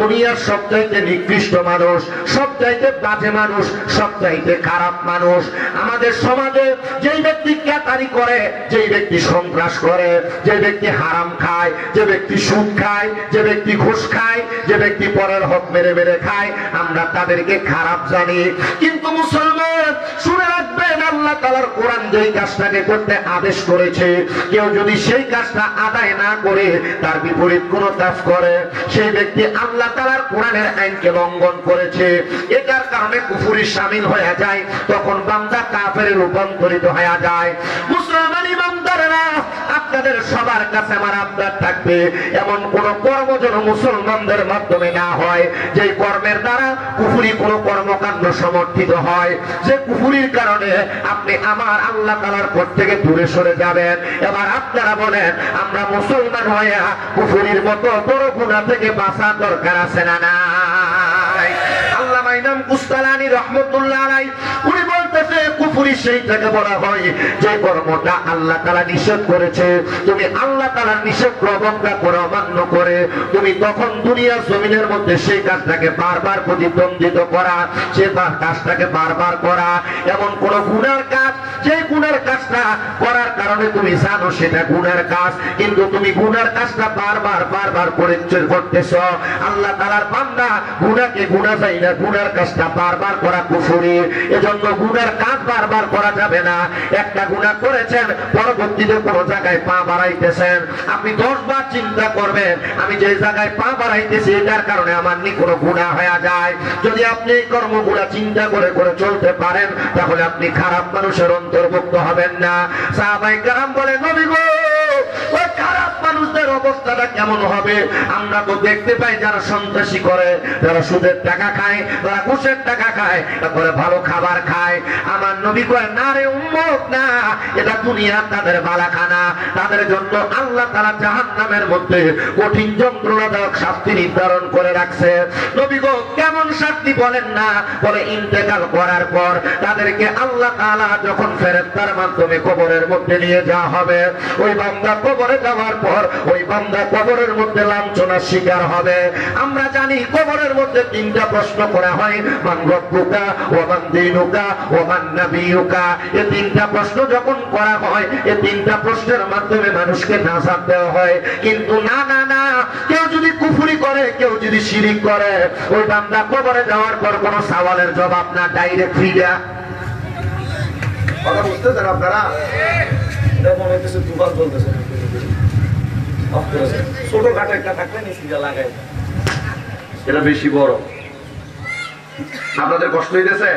দুনিয়ার সবচাইতে নিকৃষ্ট মানুষ, সবচাইতে বাজে মানুষ, সবচাইতে খারাপ মানুষ। আমাদের সমাজে যেই ব্যক্তি ক্যাতারি করে, যেই ব্যক্তি সন্ত্রাস করে, যে ব্যক্তি হারাম খায়, যে ব্যক্তি সুদ খায়, যে ব্যক্তি ঘুষ খায়, যে ব্যক্তি পরের হক মেরে মেরে খায়, আমরা তাদেরকে খারাপ জানি। কিন্তু মুসলমান, শুনে রাখবেন, আল্লাহ তালার কোরআন যেই কাজটাকে করতে আদেশ করেছে, কেউ যদি সেই কাজটা আদায় না করে, তার বিপরীত কোনো কাজ করে। সেই ব্যক্তি আল্লাহ তালার কোরআনের আইনকে লঙ্ঘন করেছে। এটার কারণে কুফুরি সামিল হয়ে যায়, তখন বান্দা কাফের রূপান্তরিত হয়ে যায়। মুসলমান ইমানদারেরা আপনাদের সবার কাছে আমার আবদার থাকবে, এমন কোন কর্ম যেন মুসলমানদের মাধ্যমে না হয়। যে কর্মের দ্বারা কুফুরি কোন কর্মকাণ্ড সমর্থিত হয়, যে কুফুরির কারণে আপনি আমার আল্লাহ তালার পর থেকে দূরে সরে যাবেন। এবার আপনারা বলেন, আমরা মুসলমান হয়ে কুফুরির মতো বড় গুণা থেকে বাঁচার দরকার আছে না নাই? মাইনাম কুস্তালানি রহমতুল্লাহ আলাই, উনি বলতেছে, কুফুরি বলা হয় যে কর্মটা আল্লাহ নিষেধ করেছে। তুমি আল্লাহ নিষেধ প্রবজ্ঞা করে অমান্য করে তুমি তখন জমিনের মধ্যে সেই কাজটাকে বারবার প্রতিদ্বন্দ্বিত করা, সে কাজটাকে বারবার করা। এমন কোন গুণার কাজ, যে গুণের কাজটা করার কারণে তুমি জানো সেটা গুণের কাজ, কিন্তু তুমি গুণের কাজটা বারবার বারবার করে করতেছ। আল্লাহ তালার বান্দা গুণাকে গুণা যায় না গুণের কাজটা বারবার করা কুফুরি, এজন্য গুণের কাজ বারবার করা যাবে না। একটা গুণা করেছেন, পরবর্তীতে কোন জায়গায় পা বাড়াইতেছেন। আপনি দশ বার চিন্তা করবেন, আমি যে জায়গায় পা বাড়াইতেছি, এটার কারণে আমার নি কোনো গুণা হয়ে যায়। যদি আপনি এই কর্মগুলা চিন্তা করে করে চলতে পারেন, তাহলে আপনি খারাপ মানুষের অন্তর্ভুক্ত হবেন না। সাহাবাই কারাম বলে নবী গো, ওই খারাপ অবস্থাটা কেমন হবে? আমরা তো দেখতে পাই যারা সন্ত্রাসী করে, যারা সুদের টাকা খায়, যারা ঘুষের টাকা খায় তারপরে ভালো খাবার খায়। আমার নবী কয়, না রে উম্মত, না, এটা দুনিয়া তাদের বালাখানা তাদের জন্য আল্লাহ তারা জাহান নামের মধ্যে কঠিন যন্ত্রণাদায়ক শাস্তি নির্ধারণ করে রাখছে। নবী গো, কেমন শাস্তি বলেন না? বলে, ইন্তেকাল করার পর তাদেরকে আল্লাহ তাআলা যখন ফেরেশতার মাধ্যমে কবরের মধ্যে নিয়ে যাওয়া হবে, ওই বান্দা কবরে যাওয়ার পর ওই বান্দা কবরের মধ্যে লাঞ্ছনার শিকার হবে। আমরা জানি কবরের মধ্যে তিনটা প্রশ্ন করা হয়, মান রব্বুকা ওয়া মান দীনুকা ওয়া মান এই তিনটা প্রশ্ন যখন করা হয় এই তিনটা প্রশ্নের মাধ্যমে মানুষকে নাজাত দেওয়া হয়। কিন্তু না না না, কেউ যদি কুফরি করে, কেউ যদি শিরিক করে, ওই বান্দা কবরে যাওয়ার পর কোনো সওয়ালের জবাব না, ডাইরেক্ট ফিরা কথা বুঝতেছেন আপনারা? এটা হইতেছে তুফান চলতেছে একটা এটা বেশি বড়। আপনাদের কষ্ট হইতেছে?